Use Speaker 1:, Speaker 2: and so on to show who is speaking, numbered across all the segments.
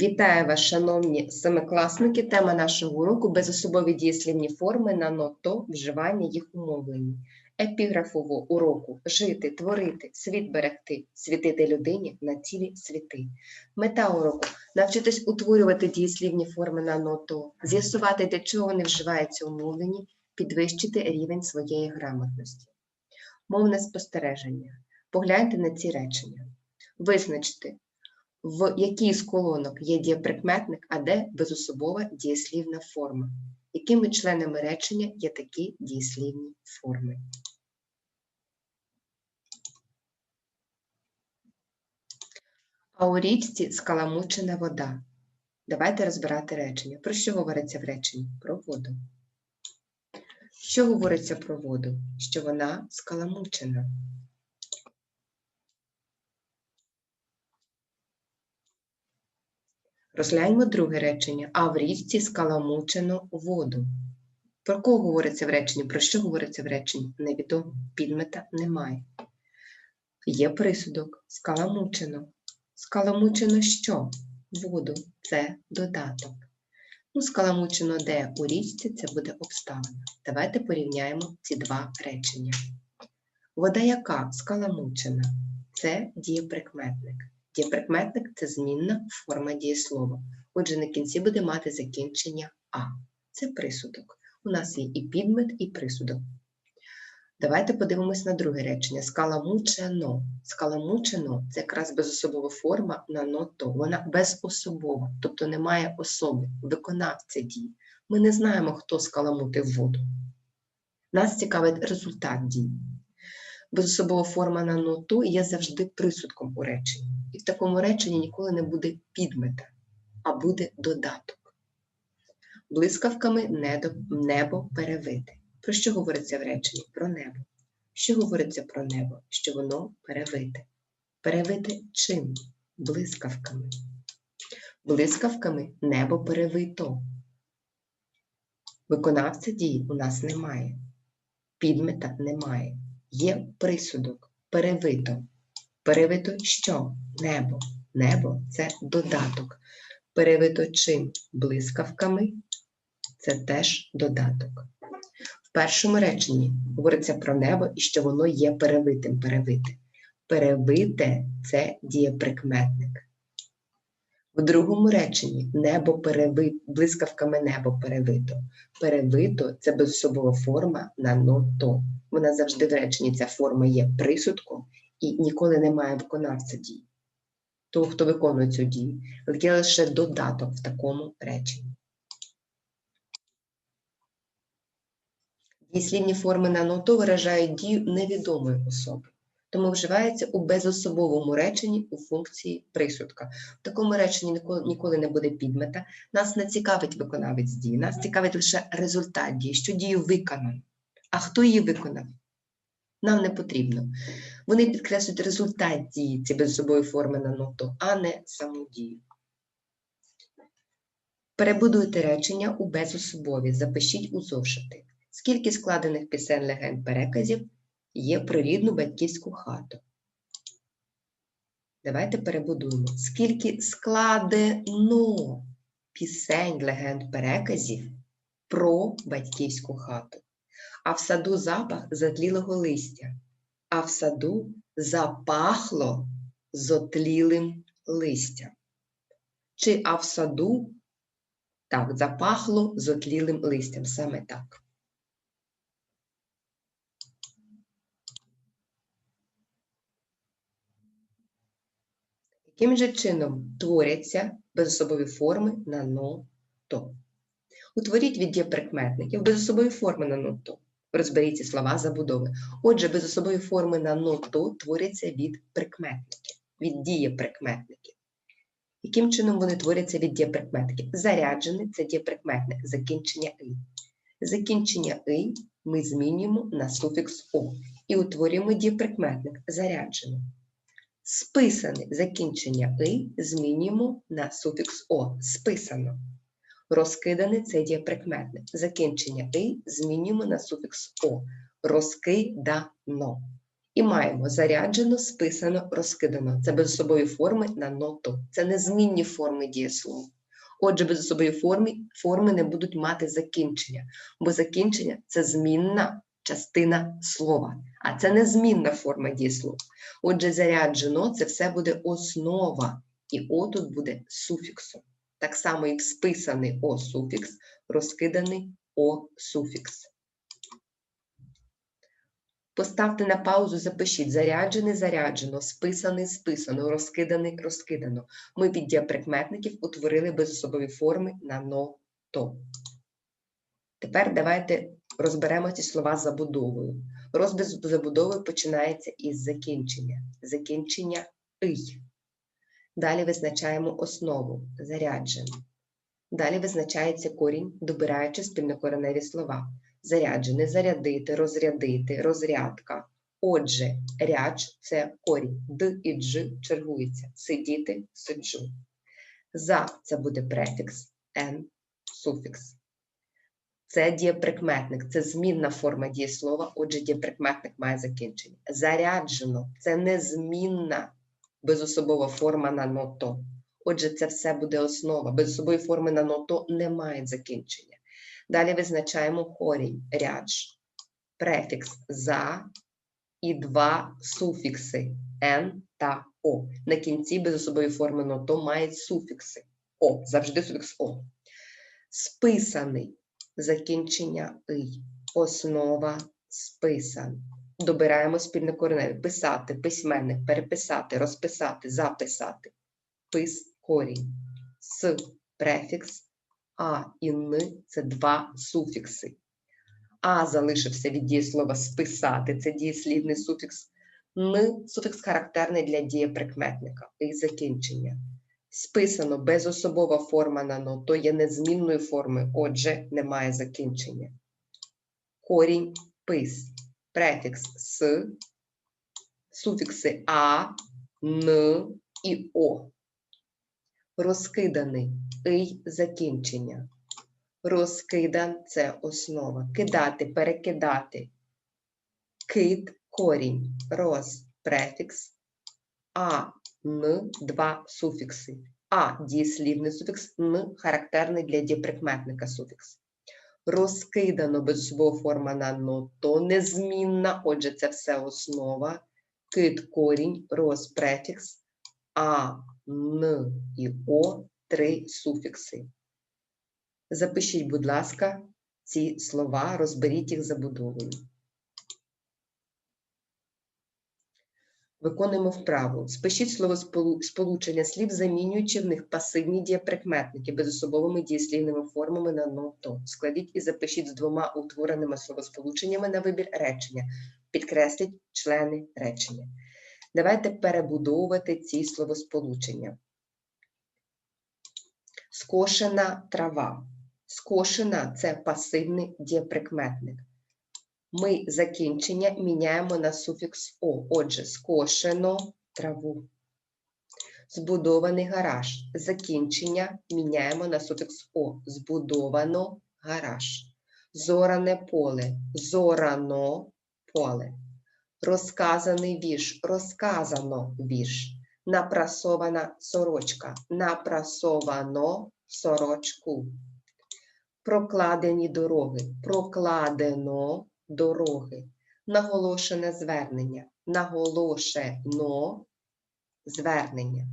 Speaker 1: Вітаю вас, шановні семикласники. Тема нашого уроку безособові дієслівні форми на ното вживання їх умовлені. Епіграфового уроку жити, творити, світ берегти, світити людині на цілі світи. Мета уроку навчитись утворювати дієслівні форми на ното, з'ясувати, для чого вони вживаються у мовленні, підвищити рівень своєї грамотності. Мовне спостереження. Погляньте на ці речення. Визначте, в якій з колонок є дієприкметник, а де безособова дієслівна форма. Якими членами речення є такі дієслівні форми? А у річці скаламучена вода. Давайте розбирати речення. Про що говориться в реченні? Про воду. Що говориться про воду? Що вона скаламучена. Розгляньмо друге речення. А в річці скаламучено воду. Про кого говориться в реченні? Про що говориться в реченні? Невідомо. Підмета немає. Є присудок. Скаламучено. Скаламучено що? Воду. Це додаток. Ну, скаламучено де у річці це буде обставина. Давайте порівняємо ці два речення. Вода яка скаламучена? Це дієприкметник. Дієприкметник це змінна форма дієслова. Отже, на кінці буде мати закінчення А. Це присудок. У нас є і підмет, і присудок. Давайте подивимось на друге речення. Скаламучено. Скаламучено це якраз безособова форма на ното. Вона безособова, тобто немає особи, виконавця дії. Ми не знаємо, хто скаламутив воду. Нас цікавить результат дії. Безособова форма на ноту є завжди присудком у реченні. І в такому реченні ніколи не буде підмета, а буде додаток. Блискавками небо перевите. Про що говориться в реченні? Про небо. Що говориться про небо? Що воно перевите. Перевите чим? Блискавками. Блискавками небо перевито. Виконавця дії у нас немає. Підмета немає. Є присудок. Перевито. Перевито що? Небо. Небо це додаток. Перевито чим? Блискавками це теж додаток. В першому реченні говориться про небо і що воно є перевитим. Перевите. Перевите це дієприкметник. В другому реченні небо перевито, блискавками небо перевито. Перевито це безособова форма на ното. Вона завжди в реченні ця форма є присудком і ніколи немає виконавця дії. Того, хто виконує цю дію, є лише додаток в такому реченні. Дієслівні форми на ното виражають дію невідомої особи, тому вживається у безособовому реченні у функції присудка. В такому реченні ніколи не буде підмета. Нас не цікавить виконавець дії, нас цікавить лише результат дії, що дію виконано. А хто її виконав? Нам не потрібно. Вони підкреслюють результат дії ці безособової форми на ното, а не саму дію. Перебудуйте речення у безособові, запишіть у зошити. Скільки складених пісень легенд переказів є про рідну батьківську хату? Давайте перебудуємо. Скільки складено пісень легенд переказів про батьківську хату? А в саду запах затлілого листя, а в саду запахло зотлілим листям. Чи а в саду так, запахло зотлілим листям, саме так. Яким же чином творяться безособові форми на но-то? Утворіть від дієприкметників безособові форми на но-то. Розберіть слова забудови. Отже, безособові форми на но-то творяться від прикметників, від дієприкметників. Яким чином вони творяться від дієприкметників? Заряджений це дієприкметник, закінчення «и». Закінчення «и» ми змінюємо на суфікс О і утворюємо дієприкметник заряджений. Списане закінчення «и» змінюємо на суфікс О списано. Розкиданий це дієприкметник. Закінчення «и» змінюємо на суфікс О. Розкидано. І маємо заряджено, списано, розкидано. Це безособові форми на ното. Це незмінні форми дієслова. Отже, безособові форми, форми не будуть мати закінчення, бо закінчення це змінна частина слова, а це незмінна форма дієслова. Отже, заряджено це все буде основа, і о тут буде суфіксом. Так само, як списаний о суфікс, розкиданий о суфікс. Поставте на паузу, запишіть заряджений, заряджено, списаний, списано, розкиданий, розкидано. Ми від діаприкметників утворили безособові форми на но, то. Тепер давайте розберемо ці слова з забудовою. Розбір з забудовою починається із закінчення. Закінчення «ий». Далі визначаємо основу заряджено. Далі визначається корінь, добираючи спільнокореневі слова. Заряджений, зарядити, розрядити, розрядка. Отже, ряч це корінь. Д і дж чергуються. Сидіти, сиджу. За це буде префікс, н суфікс. Це дієприкметник, це змінна форма дієслова, отже, дієприкметник має закінчення. Заряджено це незмінна безособова форма на ното. Отже, це все буде основа. Безособові форми на ното не мають закінчення. Далі визначаємо корінь рядж, префікс за і два суфікси н та о. На кінці безособові форми ното мають суфікси о, завжди суфікс о. Списаний закінчення «ий», основа списан. Добираємо спільне кореневе. Писати, письменник, переписати, розписати, записати. Пис корінь. С префікс, а і н це два суфікси. А залишився від дієслова списати, це дієслівний суфікс. Н суфікс характерний для дієприкметника і закінчення. Списано безособова форма на но, то є незмінною формою, отже, немає закінчення. Корінь пис, префікс с, суфікси а, н і о. Розкиданий ий закінчення. Розкидан це основа. Кидати, перекидати. Кид корінь, роз префікс, а н два суфікси. А дієслівний суфікс, н характерний для дієприкметника суфікс. Розкидано безособова форма на ното, незмінна, отже, це все основа. Кит корінь, роз префікс, а, н і о три суфікси. Запишіть, будь ласка, ці слова, розберіть їх забудовою. Виконуємо вправу. Спишіть словосполучення слів, замінюючи в них пасивні дієприкметники безособовими дієслівними формами на ното. Складіть і запишіть з двома утвореними словосполученнями на вибір речення. Підкресліть члени речення. Давайте перебудовувати ці словосполучення. Скошена трава. Скошена це пасивний дієприкметник. Ми закінчення міняємо на суфікс О. Отже, скошено траву. Збудований гараж. Закінчення міняємо на суфікс О. Збудовано гараж. Зоране поле. Зорано поле. Розказаний вірш. Розказано вірш. Напрасована сорочка. Напрасовано сорочку. Прокладені дороги. Прокладено дороги. Наголошене звернення. Наголошено звернення.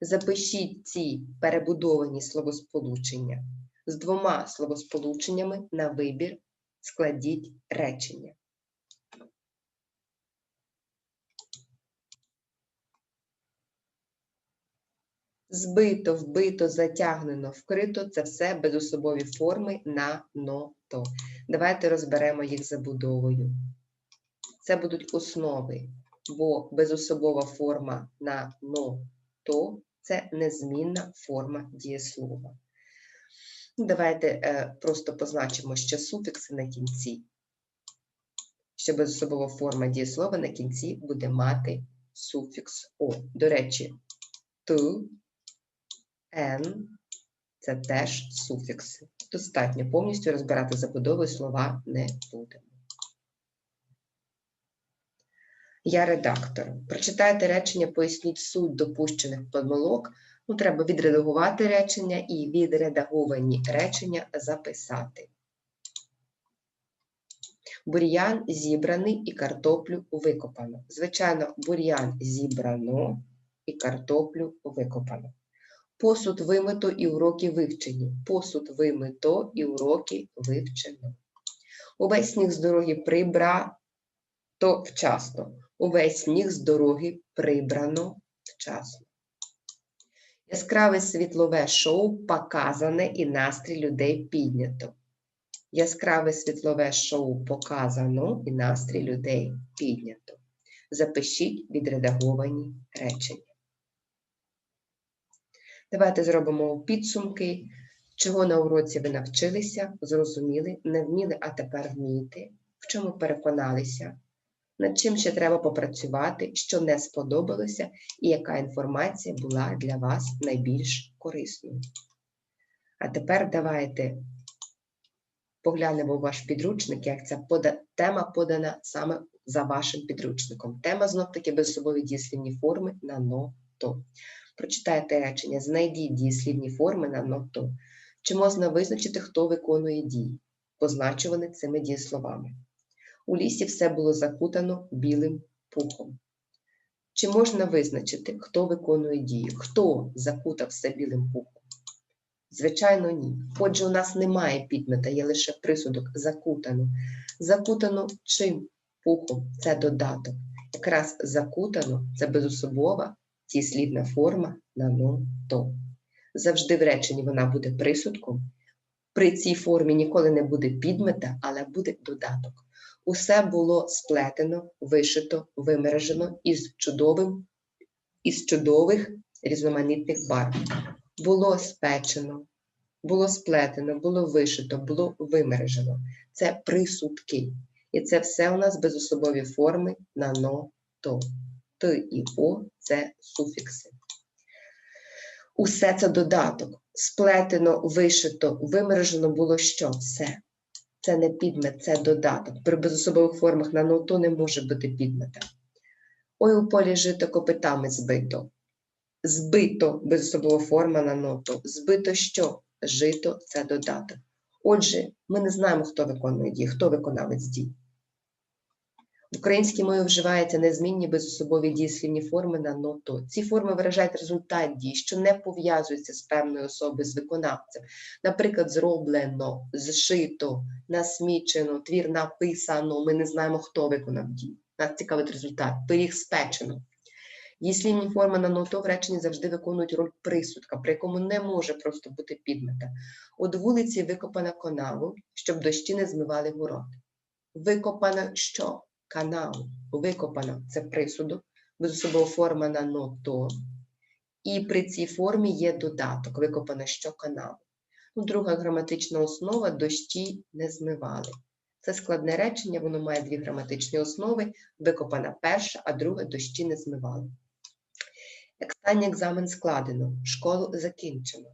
Speaker 1: Запишіть ці перебудовані словосполучення. З двома словосполученнями на вибір складіть речення. Збито, вбито, затягнено, вкрито це все безособові форми на ното. Давайте розберемо їх забудовою. Це будуть основи, бо безособова форма на ното це незмінна форма дієслова. Давайте е, просто позначимо ще суфікси на кінці. Що безособова форма дієслова на кінці буде мати суфікс О. До речі, Т Н це теж суфікси. Достатньо повністю розбирати забудову слова не будемо. Я редактор. Прочитайте речення, поясніть суть допущених помилок. Ну, треба відредагувати речення і відредаговані речення записати. Бур'ян зібраний і картоплю викопано. Звичайно, бур'ян зібрано і картоплю викопано. Посуд вимито і уроки вивчені. Посуд вимито і уроки вивчено. Увесь сніг з дороги прибрато вчасно. Увесь сніг з дороги прибрано вчасно. Яскраве світлове шоу показане і настрій людей піднято. Яскраве світлове шоу показано і настрій людей піднято. Запишіть відредаговані речення. Давайте зробимо підсумки, чого на уроці ви навчилися, зрозуміли, не вміли, а тепер вмієте, в чому переконалися, над чим ще треба попрацювати, що не сподобалося, і яка інформація була для вас найбільш корисною. А тепер давайте поглянемо в ваш підручник, як ця пода... тема подана саме за вашим підручником. Тема знов-таки безсобові дієслівні форми на но-то. Прочитайте речення, знайдіть дієслівні форми на но-то. Чи можна визначити, хто виконує дії, позначувані цими дієсловами? У лісі все було закутано білим пухом. Чи можна визначити, хто виконує дію? Хто закутав все білим пухом? Звичайно, ні. Отже, у нас немає підмета, є лише присудок закутано. Закутано чим пухом? Це додаток. Якраз закутано це безособова дієслівна форма на но то. Завжди в реченні вона буде присудком. При цій формі ніколи не буде підмета, але буде додаток. Усе було сплетено, вишито, вимережено із чудовим, із чудових різноманітних барв. Було спечено, було сплетено, було вишито, було вимережено. Це присудки. І це все у нас безособові форми на но то. Т і О це суфікси. Усе це додаток. Сплетено, вишито, вимережено було що? Все. Це не підмет, це додаток. При безособових формах на ното не може бути підмета. Ой, у полі жито копитами збито. Збито безособова форма на ното. Збито що? Жито це додаток. Отже, ми не знаємо, хто виконує дії, хто виконавець дій. В українській мові вживаються незмінні безособові дієслівні форми на ното. Ці форми виражають результат дій, що не пов'язуються з певною особою, з виконавцем. Наприклад, зроблено, зшито, насмічено, твір написано. Ми не знаємо, хто виконав дію. Нас цікавить результат. Пиріг спечено. Дієслівні форми на ното в реченні завжди виконують роль присудка, при якому не може просто бути підмета. От вулиці викопана канаву, щоб дощі не змивали город. Викопана що? Канал викопано це присудок, безособова форма на ното. І при цій формі є додаток, викопано що канал. Ну, Друга граматична основа дощі не змивали. Це складне речення, воно має дві граматичні основи. Викопана перша, а друга дощі не змивали. Останній екзамен складено, школу закінчено.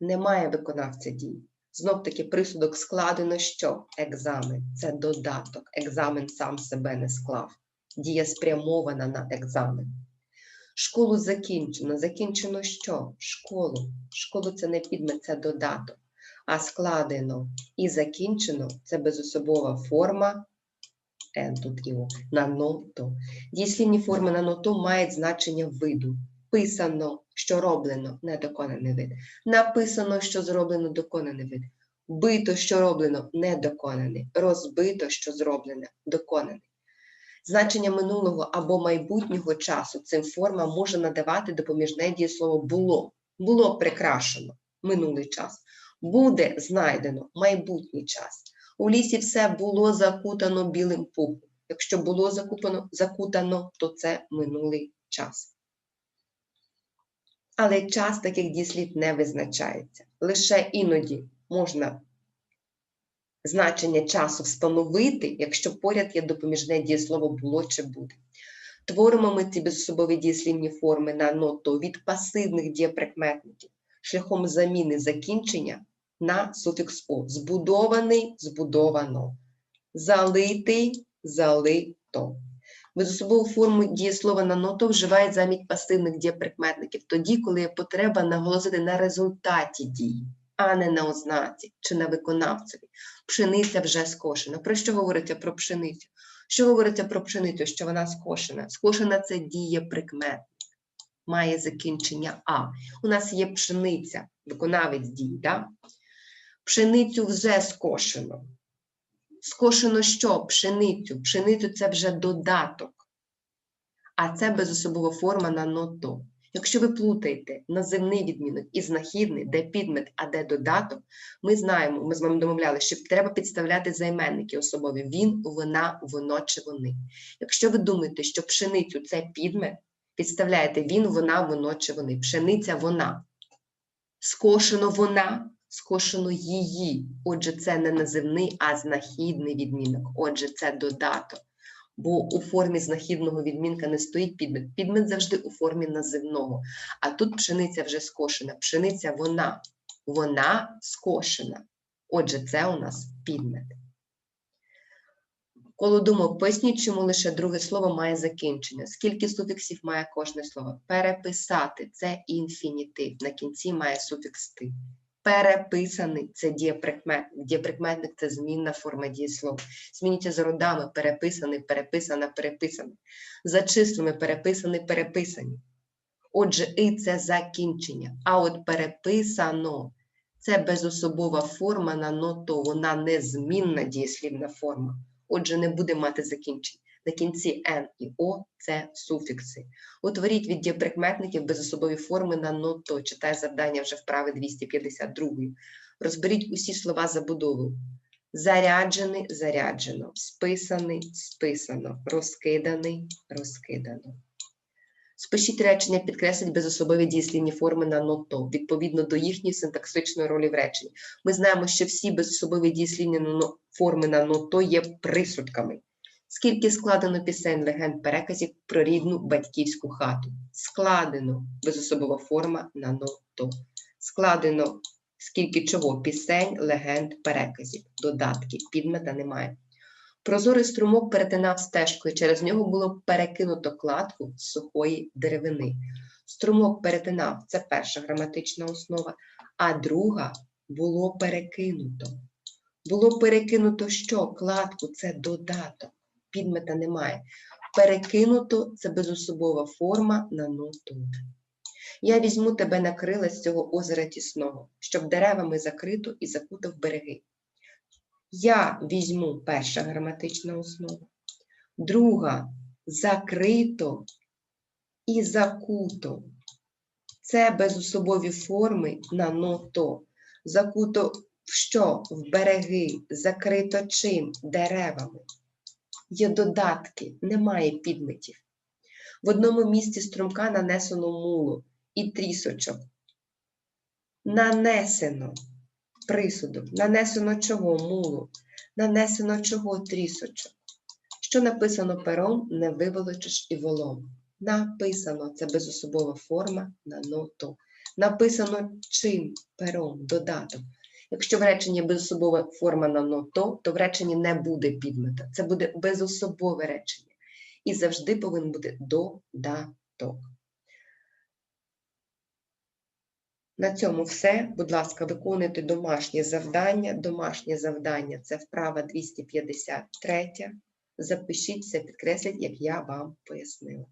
Speaker 1: Немає виконавця дій. Знов таки присудок складено що? Екзамен. Це додаток. Екзамен сам себе не склав. Дія спрямована на екзамен. Школу закінчено. Закінчено що? Школу. Школу це не підмет, це додаток. А складено і закінчено це безособова форма. Н тут іо, на ното. Дієслівні форми на ното мають значення виду. Писано, що роблено недоконаний вид. Написано, що зроблено доконаний вид. Бито, що роблено недоконаний. Розбито, що зроблено доконаний. Значення минулого або майбутнього часу цим формам може надавати допоміжне дієслово було. Було прикрашено минулий час. Буде знайдено майбутній час. У лісі все було закутано білим пухом. Якщо було закупано, закутано, то це минулий час. Але час таких дієслів не визначається. Лише іноді можна значення часу встановити, якщо поряд є допоміжне дієслово було чи буде. Творимо ми ці безособові дієслівні форми на ното від пасивних дієприкметників шляхом заміни закінчення на суфікс О. Збудований, збудовано. Залитий, залито. Безособову форму дієслова на ното вживають замість пасивних дієприкметників тоді, коли є потреба наголосити на результаті дії, а не на ознаці чи на виконавцеві. Пшениця вже скошена. Про що говориться про пшеницю? Що говориться про пшеницю, що вона скошена? Скошена це дієприкметник, має закінчення А. У нас є пшениця, виконавець дій, да? Пшеницю вже скошено. Скошено що? Пшеницю. Пшеницю це вже додаток. А це безособова форма на ното. Якщо ви плутаєте називний відмінок і знахідний, де підмет, а де додаток, ми знаємо, ми з вами домовляли, що треба підставляти займенники особові. Він, вона, воно чи вони. Якщо ви думаєте, що пшеницю це підмет, підставляєте він, вона, воно чи вони. Пшениця вона. Скошено вона, скошено її. Отже, це не називний, а знахідний відмінок. Отже, це додаток. Бо у формі знахідного відмінка не стоїть підмет. Підмет завжди у формі називного. А тут пшениця вже скошена. Пшениця вона. Вона скошена. Отже, це у нас підмет. Коло думок поясніть, чому лише друге слово має закінчення. Скільки суфіксів має кожне слово? Переписати це інфінітив. На кінці має суфікс ти. Переписаний це дієприкметник. Дієприкметник це змінна форма дієслова. Змінюється з родами переписаний, переписана, переписаний. За числами переписаний, переписані. Отже, і це закінчення. А от переписано це безособова форма на ното, вона незмінна дієслівна форма. Отже, не буде мати закінчень. На кінці Н і О це суфікси. Утворіть від дієприкметників безособові форми на ното. Читає завдання вже вправи 252. Розберіть усі слова забудови. Заряджений заряджено, списаний списано, розкиданий розкидано. Спишіть речення, підкресліть безособові дієслівні форми на ното, відповідно до їхньої синтаксичної ролі в реченні. Ми знаємо, що всі безособові дієслівні форми на ното є присудками. Скільки складено пісень, легенд, переказів про рідну батьківську хату? Складено безособова форма на ното. Складено скільки чого? Пісень, легенд, переказів, додатків, підмета немає. Прозорий струмок перетинав стежку, і через нього було перекинуто кладку з сухої деревини. Струмок перетинав це перша граматична основа, а друга було перекинуто. Було перекинуто що? Кладку це додаток, підмета немає. Перекинуто це безособова форма на ноту. Я візьму тебе на крила з цього озера тісного, щоб деревами закрито і закутав береги. Я візьму перша граматична основа, друга закрито і закуто. Це безособові форми на ното. Закуто в що? В береги, закрито чим? Деревами. Є додатки, немає підметів. В одному місці струмка нанесено муло і трісочок. Нанесено присудок. Нанесено чого мулу? Нанесено чого трісочок? Що написано пером, не виволочиш і волом. Написано це безособова форма на ното. Написано чим пером, додаток. Якщо в реченні безособова форма на ното, то в реченні не буде підмета. Це буде безособове речення. І завжди повинен бути додаток. На цьому все. Будь ласка, виконуйте домашнє завдання. Домашнє завдання це вправа 253. Запишіть все, підкресліть, як я вам пояснила.